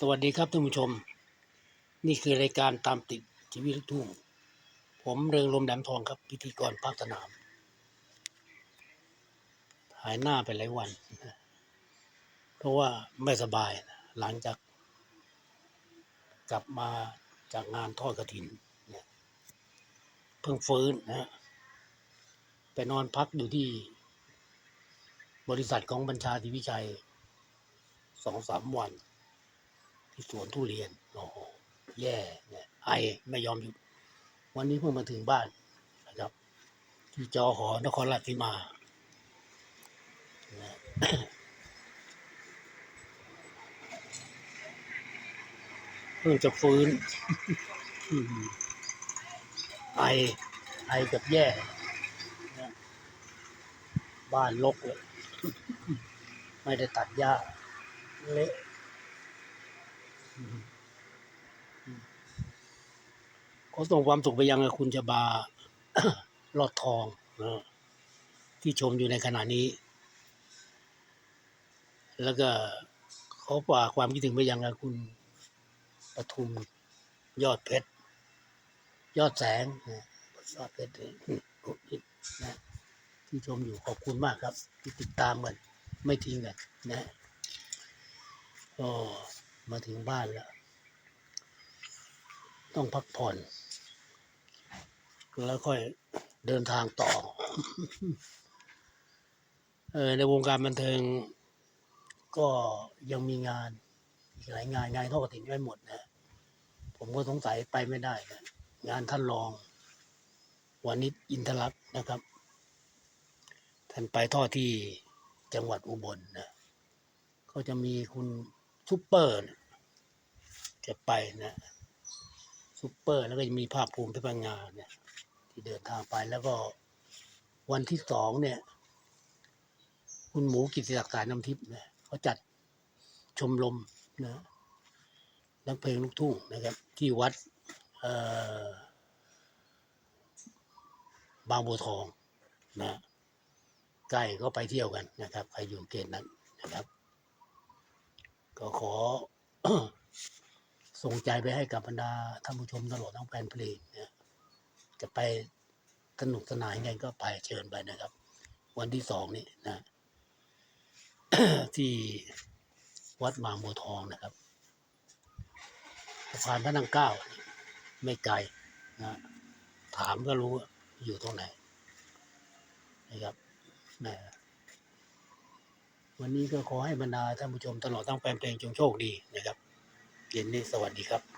สวัสดีครับท่านผู้ชม นี่คือรายการตามติดชีวิตลูกทุ่ง ผมเริงลมแหลมทองครับ พิธีกรภาคสนาม หายหน้าไปหลายวัน เพราะว่าไม่สบายหลังจาก กลับมาจากงานทอดกระถินเนี่ยเพิ่งฟื้นนะไปนอนพักอยู่ที่บริษัทของบัญชาธิวิชัยสองสามวัน ที่สวนทุเรียน โอ้โห แย่เนี่ยไอไม่ยอมหยุด วันนี้เพิ่งมาถึงบ้านนะครับ ที่จอหอนครราชสีมานะเพิ่งจะฟื้นอืมไอ ไอกับแย่ บ้านลกเลย ไม่ได้ตัดหญ้าเละอืมอืม ขอส่งความสุขไปยังคุณชบาลอดทองนะที่ชมอยู่ในขณะนี้ แล้วก็ขอฝากความคิดถึงไปยังคุณปทุมยอดเพชร ยอดแสงยอดเพชรนะที่ชมอยู่ขอบคุณมากครับ ที่ติดตามกันไม่ทิ้งกันนะก็มาถึงบ้านแล้ว ต้องพักผ่อน แล้วค่อยเดินทางต่อ เออในวงการบันเทิง ก็ยังมีงานอีกหลายงานงานทอดกระถิ่นไม่หมดนะผมก็สงสัยไปไม่ได้นะงานท่านรองวานิชอินทรักษ์นะครับ ท่านไปทอดที่จังหวัดอุบลนะก็จะมีคุณซุปเปอร์จะไปนะซุปเปอร์แล้วก็จะมีภาคภูมิพิพังงานเนี่ย ที่เดินทางไปแล้วก็วันที่สองเนี่ย คุณหมูกิติศักดิ์สารน้ำทิพย์เนี่ยเขาจัดชมรมนะนักเพลงลูกทุ่งนะครับ ที่วัดบางบัวทองนะใกล้ก็ไปเที่ยวกันนะครับใครอยู่เกณฑ์นั้นนะครับ ก็ขอส่งใจไปให้กับบรรดาท่านผู้ชมตลอดทั้งแฟนเพลงนะ จะไปสนุกสนานไงก็ไปเชิญไปนะครับ วันที่สองนี่นะที่วัดบางบัวทองนะครับสะพานพระนั่งเก้า ไม่ไกลนะถามก็รู้ว่าอยู่ตรงไหน นะครับแหมวันนี้ก็ขอให้บรรดาท่านผู้ชมตลอดทั้งแฟนเพลงจงโชคดีนะครับ เย็นนี้สวัสดีครับ